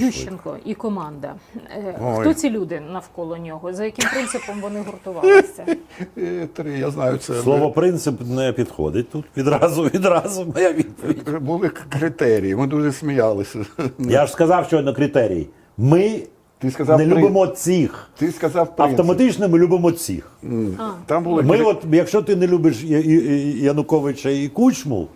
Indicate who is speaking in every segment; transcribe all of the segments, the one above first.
Speaker 1: швидко.
Speaker 2: Ющенко і команда. Е,
Speaker 1: Ой.
Speaker 2: Хто ці люди навколо нього? За яким принципом вони гуртувалися?
Speaker 1: Е, Три, я знаю, це
Speaker 3: Слово принцип не підходить тут. Відразу, відразу моя відповідь.
Speaker 1: були критерії. Ми дуже сміялися.
Speaker 3: Я ж сказав, що на критерій. Ми
Speaker 1: Ти сказав
Speaker 3: не
Speaker 1: при-
Speaker 3: любимо цих.
Speaker 1: Ти сказав принцип.
Speaker 3: Автоматично ми любимо цих.
Speaker 1: Там були
Speaker 3: Ми, от, якщо ти не любиш Я- Я- Я- Януковича і Кучму,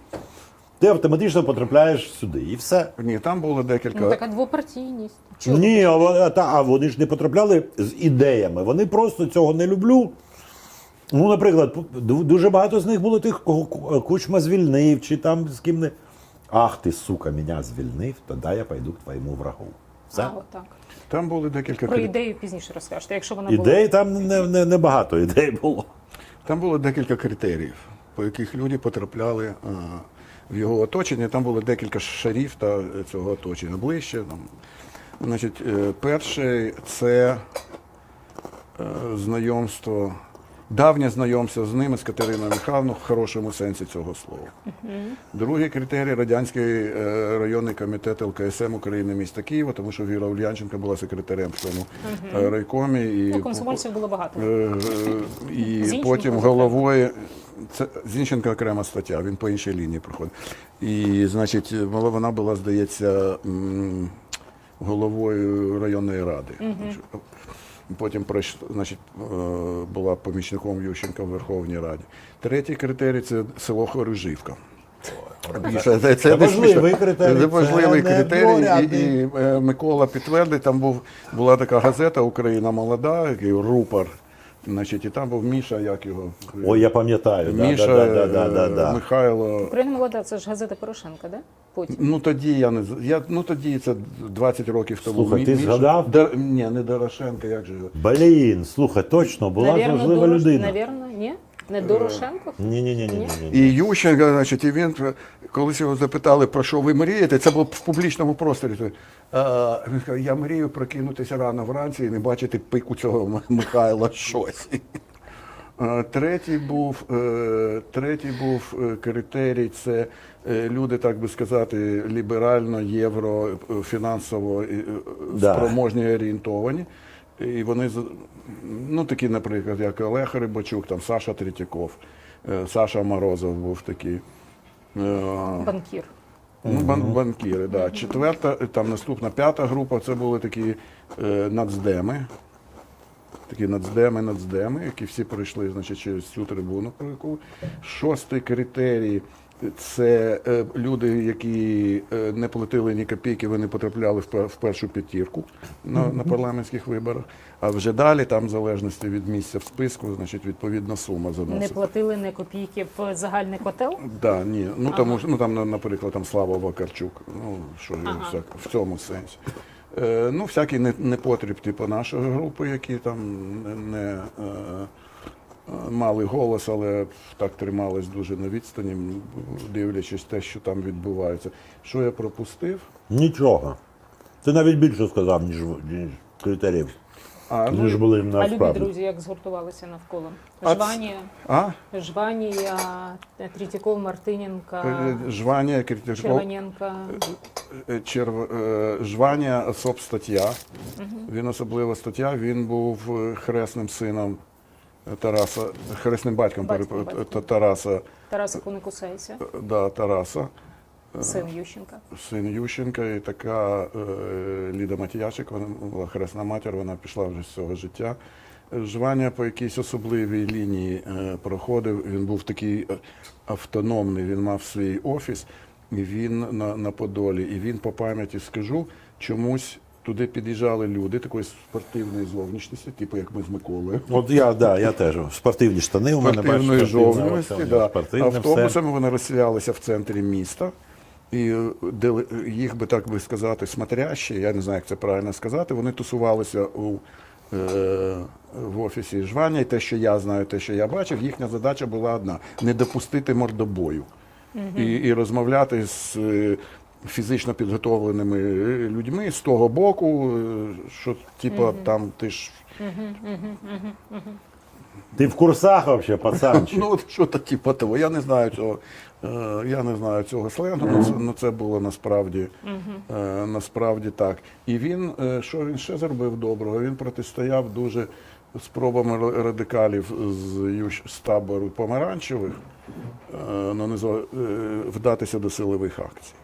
Speaker 3: ти автоматично потрапляєш сюди. І все.
Speaker 1: Ні, там було декілька.
Speaker 2: Ну, така двопартійність. Чого?
Speaker 3: Ні, а, вон- та, а вони ж не потрапляли з ідеями. Вони просто цього не люблю. Ну, наприклад, дуже багато з них було тих, кого Кучма звільнив, чи там з ким не. Ах ти, сука, мене звільнив, тоді я пойду к твоєму врагу. Все.
Speaker 2: А, отак.
Speaker 1: Там були декілька
Speaker 2: Про ідею пізніше розкажете, якщо вона була.
Speaker 3: Там не, не, не багато ідей було.
Speaker 1: Там було декілька критеріїв, по яких люди потрапляли а, в його оточення. Там було декілька шарів та цього оточення ближче. Там. Значить, е, перший це е, знайомство, давнє знайомство з ними, з Катериною Михайловною, в хорошому сенсі цього слова. Другий критерій радянський е, районний комітет ЛКСМ України міста Києва, тому що Віра Ульянченка була секретарем в цьому е, райкомі. І
Speaker 2: Ну, комсомольців було багато.
Speaker 1: Е, е, І потім головою. Це Зінченко окрема стаття, він по іншій лінії проходить. І, значить, вона була, здається, головою районної ради. Потім пройш- значить, е, була помічником Ющенка в Верховній Раді. Третій критерій це село Хорижівка. Це, це,
Speaker 3: Це важливий критерій,
Speaker 1: Це важливий
Speaker 3: це
Speaker 1: критерій. І, і е, Микола підтвердив, там був, була така газета Україна молода, який рупор. Значить, і там був Міша, як його?
Speaker 3: Ой, я пам'ятаю.
Speaker 1: Міша
Speaker 3: да, да, да, да,
Speaker 1: е,
Speaker 3: да.
Speaker 1: Михайло.
Speaker 2: Україна молода, це ж газета Порошенка, да? Потім.
Speaker 1: Ну тоді я не з- я, ну тоді це 20 років тому.
Speaker 3: Слухай,
Speaker 1: Мі-
Speaker 3: ти
Speaker 1: Міша-
Speaker 3: згадав?
Speaker 1: Дар- ні, не Дорошенко, як же його?
Speaker 3: Блін, слухай, точно, була ж
Speaker 2: Навірно,
Speaker 3: важлива
Speaker 2: Дорош...
Speaker 3: людина.
Speaker 2: Навірно, ні?
Speaker 1: Е,
Speaker 2: Не Дорошенко?
Speaker 3: Ні, ні, ні, ні, ні.
Speaker 1: І Ющенко, значить, і він е, колись його запитали, про що ви мрієте, це було в публічному просторі. Е, Він сказав, я мрію прокинутися рано вранці і не бачити пику цього Михайла щось. Е, Третій був, е, третій був е, критерій це е, люди, так би сказати, ліберально, євро, е, фінансово е, е,
Speaker 3: Да.
Speaker 1: спроможні орієнтовані. І вони, ну такі, наприклад, як Олег Рибачук, там Саша Третьяков, е, Саша Морозов був такий. Е,
Speaker 2: Банкір.
Speaker 1: Ну, бан- банкіри, да. Четверта, там наступна п'ята група, це були такі е, нацдеми. Такі нацдеми, нацдеми, які всі пройшли значить, через цю трибуну. про яку. Шостий критерій це е, люди, які е, не платили ні копійки, вони потрапляли в, в першу п'ятірку на, на парламентських виборах. А вже далі, там, в залежності від місця в списку, значить, відповідна сума
Speaker 2: Не платили не копійки в загальний котел?
Speaker 1: Да, ні. Ну тому ну там, на- наприклад, там Слава Вакарчук. Ну що
Speaker 2: Ага.
Speaker 1: всяк, в цьому сенсі. Е, ну, всякий не- непотріб, типу нашої групи, які там не, е, мали голос, але так тримались дуже на відстані, дивлячись те, що там відбувається. Що я пропустив?
Speaker 3: Нічого. Ти навіть більше сказав, ніж, ніж критеріїв.
Speaker 1: А,
Speaker 3: Ніж
Speaker 1: ну,
Speaker 3: були
Speaker 2: А любі друзі, як згуртувалися навколо?
Speaker 1: А
Speaker 2: Жванія,
Speaker 1: а?
Speaker 2: Жванія, Третьяков, Мартиненка,
Speaker 1: Е, Жванія, Киртяшков,
Speaker 2: Червоненка.
Speaker 1: Е, Черв... е, Жванія особ стаття. Він особлива стаття. Він був е, хресним сином Тараса, хресним батьком,
Speaker 2: Батьком, батьком.
Speaker 1: Тараса.
Speaker 2: Тараса Куникусейся,
Speaker 1: е, Да, Тараса,
Speaker 2: син Ющенка.
Speaker 1: син Ющенка, і така е, Ліда Матіячик, вона була хресна матір, вона пішла вже з цього життя. Е, Жваня по якійсь особливій лінії е, проходив. Він був такий е, автономний, він мав свій офіс, і він на, на Подолі. І він по пам'яті скажу, чомусь туди під'їжджали люди такої спортивної зовнішності, типу як ми з Миколою.
Speaker 3: От я, да, я теж. Спортивні штани у мене
Speaker 1: спортивної
Speaker 3: бачиш,
Speaker 1: жовтності, да. автобусами вони розселялися в центрі міста. І е, їх би так би сказати, смотрящі, я не знаю, як це правильно сказати, вони тусувалися у, е, в офісі Жваня, і те, що я знаю, те, що я бачив, їхня задача була одна не допустити мордобою і, і розмовляти з е, фізично підготовленими е, людьми з того боку, е, що типу, там ти ж
Speaker 3: Ти в курсах взагалі, пацанчик?
Speaker 1: Ну, що то типу того. Я не знаю цього. е, Я не знаю цього сленгу, але це, ну, це було насправді, насправді так. І він, що він ще зробив доброго? Він протистояв дуже спробами радикалів з, з табору помаранчевих ну, не вдатися до силових акцій.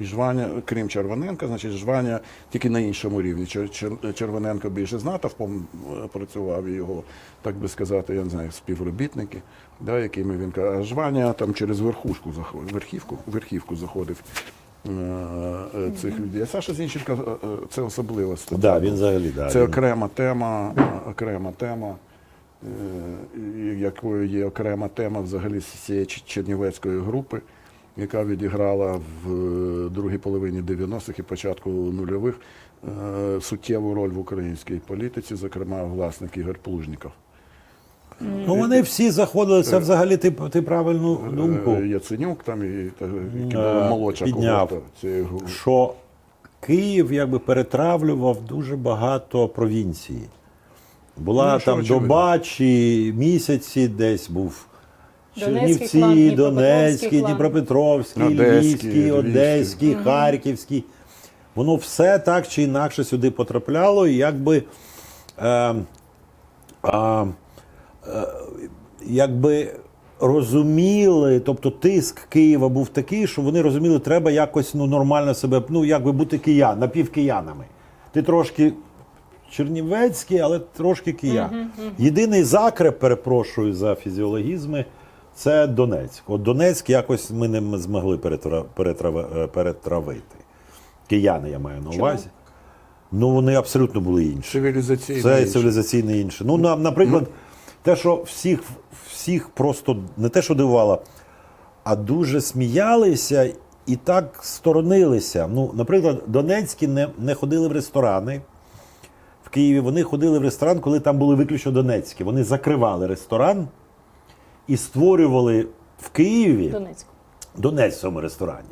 Speaker 1: І Жваня, крім Червоненка, значить, Жваня тільки на іншому рівні. Чер- Чер- Червоненко більше з натовпом е, працював його, так би сказати, я не знаю, співробітники, да, якими він ка- А Жваня там через верхушку заходив, верхівку, верхівку заходив е, е, цих людей. А Саша Зінченко це особлива стаття.
Speaker 3: Да, він взагалі, да,
Speaker 1: Це
Speaker 3: він-
Speaker 1: окрема тема, окрема тема, е, якою є окрема тема взагалі з цієї чернівецької групи, яка відіграла в е, другій половині 90-х і початку нульових е, суттєву роль в українській політиці, зокрема власник Ігор Плужніков.
Speaker 3: Ну вони всі заходили, це взагалі ти, ти правильну думку.
Speaker 1: Е, Яценюк там і була молодша
Speaker 3: підняв.
Speaker 1: когорта
Speaker 3: що Київ якби перетравлював дуже багато провінцій. Була
Speaker 1: Ну,
Speaker 3: там
Speaker 1: очевидно.
Speaker 3: доба чи місяці десь був.
Speaker 2: Донецький
Speaker 3: Чернівці, Донецький,
Speaker 2: клан.
Speaker 3: Дніпропетровський, Львівський. Одеський, Харківський. Воно все так чи інакше сюди потрапляло, і якби, е, е, якби розуміли, тобто тиск Києва був такий, що вони розуміли, треба якось ну, нормально себе, ну якби бути киян, напівкиянами. Ти трошки чернівецький, але трошки киян. Єдиний закреп, перепрошую за фізіологізми, це Донецьк. От Донецьк якось ми не змогли е, перетравити. Кияни я маю на увазі. Ну, вони абсолютно були інші.
Speaker 1: Цивілізаційний.
Speaker 3: Це
Speaker 1: інший.
Speaker 3: цивілізаційне інше. Ну, на, наприклад, те, що всіх, всіх просто не те, що дивувало, а дуже сміялися і так сторонилися. Ну, наприклад, Донецькі не, не ходили в ресторани. В Києві вони ходили в ресторан, коли там були виключно Донецькі. Вони закривали ресторан і створювали в Києві
Speaker 2: Донецьку.
Speaker 3: Донецькому ресторані.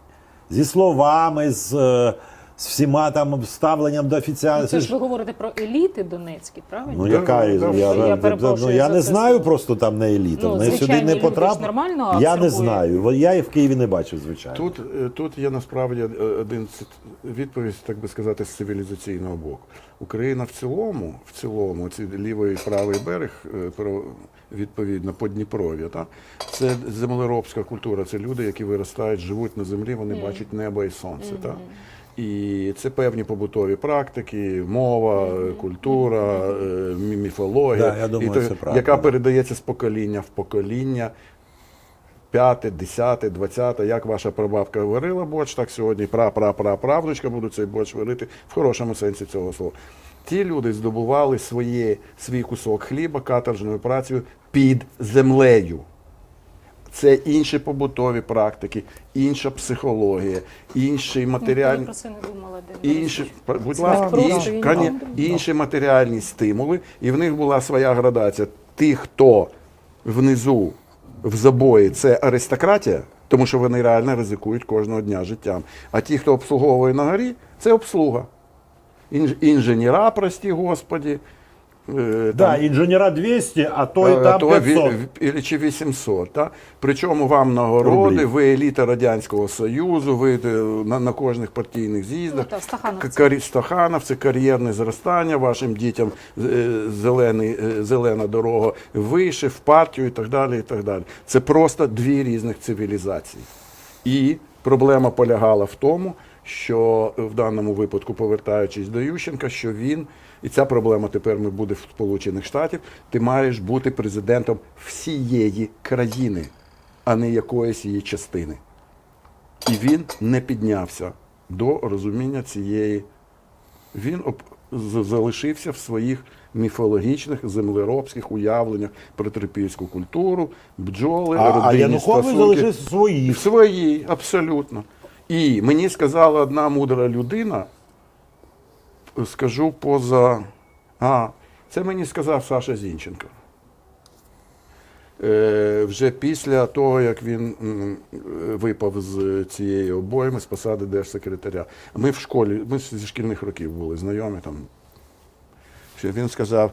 Speaker 3: Зі словами, з, е, з всіма там ставленням до офіціалів.
Speaker 2: Ну, це ж ви говорите про еліти донецькі, правильно?
Speaker 3: Ну, яка я,
Speaker 1: да,
Speaker 3: я,
Speaker 2: я
Speaker 3: я, ну, я не
Speaker 2: це
Speaker 3: знаю просто там не еліта.
Speaker 2: Ну,
Speaker 3: Вони сюди
Speaker 2: звичайні
Speaker 3: не
Speaker 2: люди ж
Speaker 3: потрапили.
Speaker 2: нормально
Speaker 3: Я не знаю. Бо Я і в Києві не бачив, звичайно.
Speaker 1: Тут, е, тут є насправді е, один відповідь, так би сказати, з цивілізаційного боку. Україна в цілому, в цілому, ці лівий і правий берег, е, про відповідно Подніпров'я, та це землеробська культура. Це люди, які виростають, живуть на землі, вони бачать небо і сонце. Та? І це певні побутові практики, мова, культура, е, міфологія,
Speaker 3: Да, я думаю,
Speaker 1: і то-
Speaker 3: це правда.
Speaker 1: яка передається з покоління в покоління. П'яте, десяте, двадцяте, як ваша прабабка варила борщ, так сьогодні пра-пра-пра-правнучка будуть цей борщ варити в хорошому сенсі цього слова. Ті люди здобували своє, свій кусок хліба каторжною працею під землею. Це інші побутові практики, інша психологія, інший матеріальний. Інші, будь ласка, інші, інші матеріальні стимули, і в них була своя градація. Ті, хто внизу в забої, це аристократія, тому що вони реально ризикують кожного дня життям. А ті, хто обслуговує на горі, це обслуга. Інж- Інженера, прості господі. Е,
Speaker 3: Да, інженера 200, а то
Speaker 1: а
Speaker 3: і там
Speaker 1: то
Speaker 3: 500.
Speaker 1: ві- ві- чи 800. Та? Причому вам нагороди,
Speaker 3: Рублів.
Speaker 1: ви еліта Радянського Союзу, ви е, на, на кожних партійних з'їздах.
Speaker 2: Ну, та, стахановці.
Speaker 1: Карі- кар'єрне зростання, вашим дітям е, зелений, е, зелена дорога вище, в партію і так далі. і так далі. Це просто дві різних цивілізації. І проблема полягала в тому, що в даному випадку, повертаючись до Ющенка, що він, і ця проблема тепер ми буде в Сполучених Штатів, ти маєш бути президентом всієї країни, а не якоїсь її частини. І він не піднявся до розуміння цієї. Він об- залишився в своїх міфологічних землеробських уявленнях про трипільську культуру, бджоли,
Speaker 3: А, а Янукович
Speaker 1: стосунки.
Speaker 3: залишив своїх.
Speaker 1: Свої, абсолютно. І мені сказала одна мудра людина, скажу поза. А, це мені сказав Саша Зінченко. Е, вже після того, як він випав з цієї обойми з посади держсекретаря. Ми в школі, ми зі шкільних років були знайомі там. Він сказав: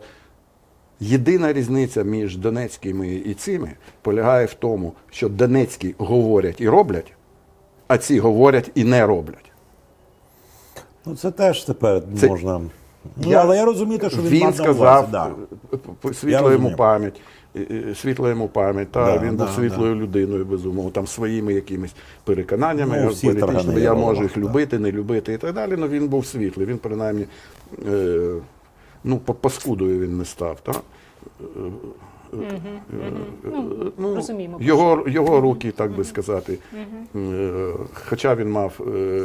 Speaker 1: Єдина різниця між Донецькими і цими полягає в тому, що Донецькі говорять і роблять, а ці говорять і не роблять.
Speaker 3: Ну це теж тепер
Speaker 1: Це-
Speaker 3: можна. Ну,
Speaker 1: Я-
Speaker 3: але я розумію, те, що він,
Speaker 1: він
Speaker 3: мав на увазі,
Speaker 1: сказав,
Speaker 3: да.
Speaker 1: е, світла йому пам'ять, е, е, світла йому пам'ять, та
Speaker 3: Да,
Speaker 1: він був
Speaker 3: да,
Speaker 1: світлою людиною, безумовно, там своїми якимись переконаннями
Speaker 3: Ну,
Speaker 1: політичними. Я можу їх
Speaker 3: да.
Speaker 1: любити, не любити і так далі. але він був світлий. Він принаймні е, ну, паскудою він не став. Та? Ну,
Speaker 2: розуміємо,
Speaker 1: його, його руки, так би сказати. Е, Хоча він мав е,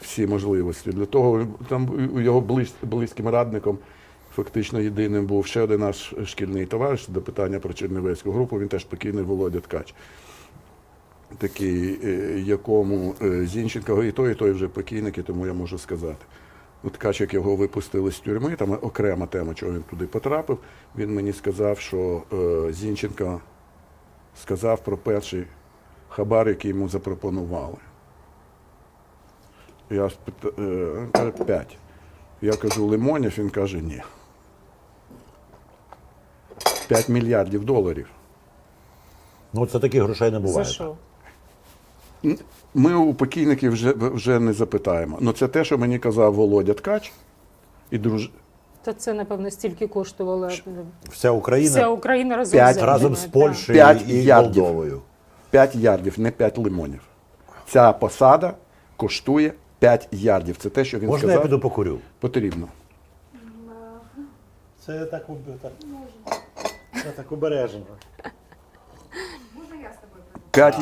Speaker 1: всі можливості. Для того там його близь, близьким радником фактично єдиним був ще один наш шкільний товариш до питання про Чернівецьку групу. Він теж покійний Володя Ткач. Такий, е, якому е, Зінченко, і той, і той вже покійники, тому я можу сказати. Ну, Ткач, як його випустили з тюрми, там окрема тема, чого він туди потрапив. Він мені сказав, що е, Зінченко сказав про перший хабар, який йому запропонували. Я спита... е, п'ять. Я кажу, лимонів, він каже, ні. 5 мільярдів доларів.
Speaker 3: Ну, це таких грошей не
Speaker 2: За
Speaker 3: буває.
Speaker 2: що?
Speaker 1: Ми у покійників вже, вже не запитаємо. Ну це те, що мені казав Володя Ткач і друж...
Speaker 2: Та це, напевно, стільки коштувало
Speaker 3: Вся Україна
Speaker 2: вся Україна разом
Speaker 1: П'ять
Speaker 2: з
Speaker 3: разом з Польщею
Speaker 1: П'ять
Speaker 3: і. Молдовою.
Speaker 1: 5 ярдів, не 5 лимонів. Ця посада коштує 5 ярдів. Це те, що він
Speaker 3: Можна я піду покурю?
Speaker 1: Потрібно.
Speaker 3: Це так, так, це так обережно.
Speaker 1: 5,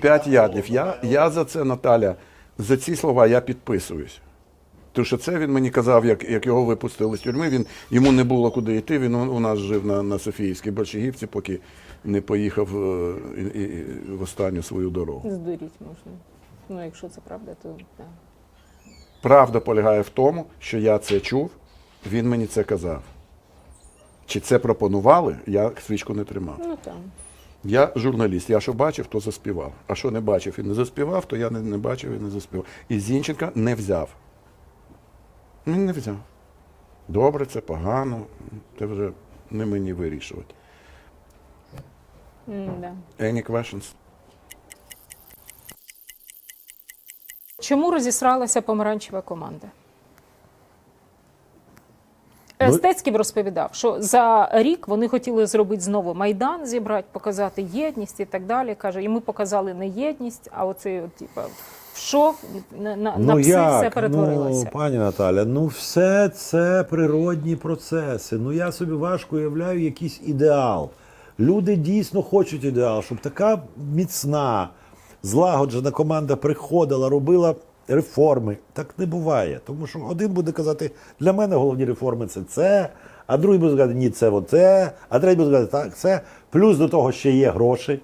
Speaker 1: 5 ярдів. Я, я за це, Наталя, за ці слова я підписуюсь. Тому що це він мені казав, як, як його випустили з тюрми, він, йому не було куди йти. Він у, у нас жив на, на Софіївській Большегівці, поки не поїхав е, і, і, в останню свою дорогу.
Speaker 2: Здуріть можна. Ну, якщо це правда, то так.
Speaker 1: Правда полягає в тому, що я це чув, він мені це казав. Чи це пропонували, я свічку не тримав.
Speaker 2: Ну там.
Speaker 1: Я журналіст, я що бачив, то заспівав. А що не бачив і не заспівав, то я не, не бачив і не заспівав. І Зінченка не взяв. Він не взяв. Добре, це погано, це вже не мені вирішувати.
Speaker 2: М, да.
Speaker 1: Any questions?
Speaker 2: Чому розісралася помаранчева команда?
Speaker 3: Ну-
Speaker 2: Стецьків розповідав, що за рік вони хотіли зробити знову майдан, зібрати, показати єдність і так далі. Каже, і ми показали не єдність, а оцей, от, типа, в шов на, на, на пси все перетворилося.
Speaker 3: Ну, пані Наталя, ну все це природні процеси. Ну я собі важко уявляю якийсь ідеал. Люди дійсно хочуть ідеал, щоб така міцна, злагоджена команда приходила, робила реформи. Так не буває. Тому що один буде казати, для мене головні реформи це це, а другий буде казати, ні, це оце, а третій буде казати, так, це. Плюс до того ще є гроші.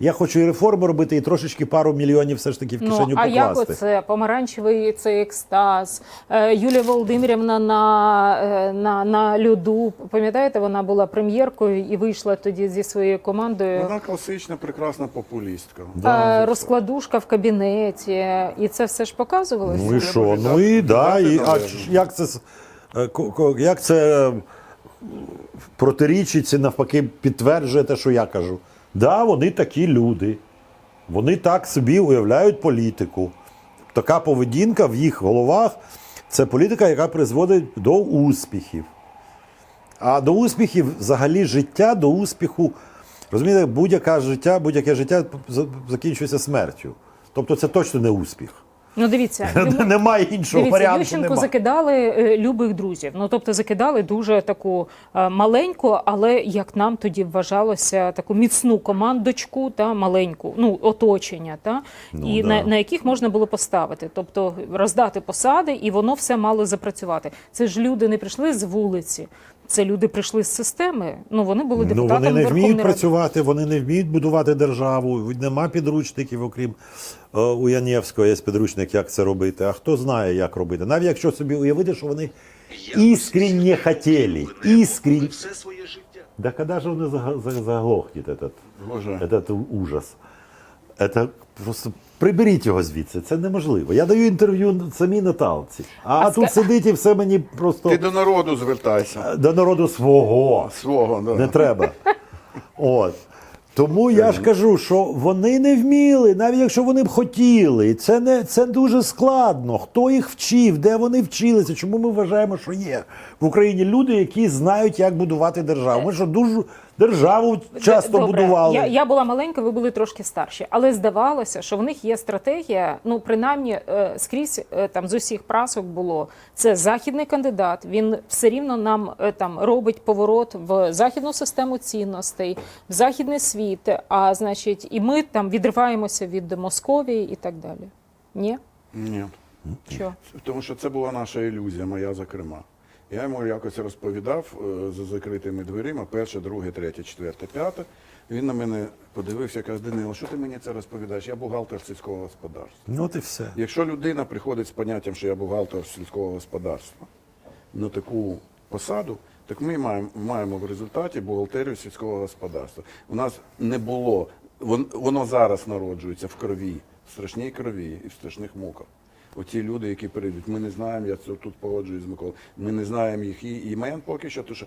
Speaker 3: Я хочу і реформи робити, і трошечки пару мільйонів все ж таки в
Speaker 2: Ну,
Speaker 3: кишеню
Speaker 2: а
Speaker 3: покласти.
Speaker 2: як оце помаранчевий цей екстаз? Е, Юлія Володимирівна на, е, на, на льоду. Пам'ятаєте, вона була прем'єркою і вийшла тоді зі своєю командою.
Speaker 1: Вона класична, прекрасна популістка.
Speaker 2: Е, Розкладушка в кабінеті, і це все ж показувалося.
Speaker 3: Ну і що? Ну і да, і а як це як це протирічить навпаки підтверджує те, що я кажу? Да, вони такі люди. Вони так собі уявляють політику. Така поведінка в їх головах це політика, яка призводить до успіхів. А до успіхів взагалі життя, до успіху, розумієте, будь-яке життя, будь-яке життя закінчується смертю. Тобто це точно не успіх.
Speaker 2: Ну дивіться, йому-
Speaker 3: Немає іншого
Speaker 2: Дивіться,
Speaker 3: варіанту.
Speaker 2: Ющенко
Speaker 3: Нема.
Speaker 2: закидали е, любих друзів. Ну тобто закидали дуже таку е, маленьку, але як нам тоді вважалося, таку міцну командочку та маленьку, ну оточення, та
Speaker 3: Ну,
Speaker 2: і
Speaker 3: да.
Speaker 2: на, на яких можна було поставити, тобто роздати посади, і воно все мало запрацювати. Це ж люди не прийшли з вулиці. Це люди прийшли з системи. Ну вони були
Speaker 3: Ну,
Speaker 2: депутатами
Speaker 3: вони не
Speaker 2: Верховної
Speaker 3: вміють
Speaker 2: Ради.
Speaker 3: працювати, вони не вміють будувати державу. Нема підручників, окрім е, у Янєвського є підручник, як це робити. А хто знає, як робити? Навіть якщо собі уявити, що вони іскренне хотіли, іскренне.
Speaker 4: все своє життя.
Speaker 3: Да когда же он заг- заг- заглохнет этот,
Speaker 1: Боже.
Speaker 3: этот ужас? Это просто Приберіть його звідси, це неможливо. Я даю інтерв'ю самій Наталці. А,
Speaker 2: А
Speaker 3: тут
Speaker 2: ска-
Speaker 3: сидить і все мені просто
Speaker 1: Ти до народу звертайся.
Speaker 3: до народу свого.
Speaker 1: Свого, да.
Speaker 3: Не треба. От. Тому я ж кажу, що вони не вміли, навіть якщо вони б хотіли. Це не це дуже складно. Хто їх вчив, де вони вчилися? Чому ми вважаємо, що є в Україні люди, які знають, як будувати державу? Ми що дуже державу часто
Speaker 2: Добре,
Speaker 3: будували.
Speaker 2: Я, я була маленька, ви були трошки старші, але здавалося, що в них є стратегія. Ну, принаймні, е, скрізь е, там з усіх прасок було це західний кандидат. Він все рівно нам е, там робить поворот в західну систему цінностей, в західний світ. А значить, і ми там відриваємося від Московії і так далі. Ні?
Speaker 1: Ні.
Speaker 2: Що?
Speaker 1: Тому що це була наша ілюзія, моя зокрема. Я йому якось розповідав е, за закритими дверима, перше, друге, третє, четверте, п'яте. Він на мене подивився, каже, Данило, що ти мені це розповідаєш? Я бухгалтер сільського господарства.
Speaker 3: Ну от і все.
Speaker 1: Якщо людина приходить з поняттям, що я бухгалтер сільського господарства на таку посаду, так ми маємо, маємо в результаті бухгалтерію сільського господарства. У нас не було, воно зараз народжується в крові, в страшній крові і в страшних муках. Оті люди, які перейдуть, ми не знаємо, я це тут погоджуюсь з Миколою, ми не знаємо їх і- імен поки що, тому що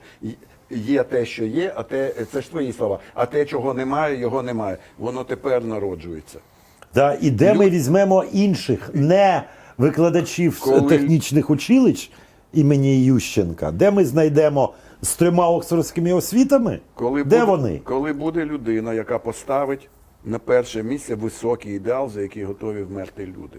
Speaker 1: є те, що є, а те, це ж твої слова, а те, чого немає, його немає. Воно тепер народжується.
Speaker 3: Да, і де ми візьмемо інших не викладачів
Speaker 1: Коли-
Speaker 3: технічних училищ імені Ющенка? Де ми знайдемо з трьома оксфордськими освітами?
Speaker 1: Коли
Speaker 3: де
Speaker 1: буде,
Speaker 3: вони?
Speaker 1: Коли буде людина, яка поставить на перше місце високий ідеал, за який готові вмерти люди.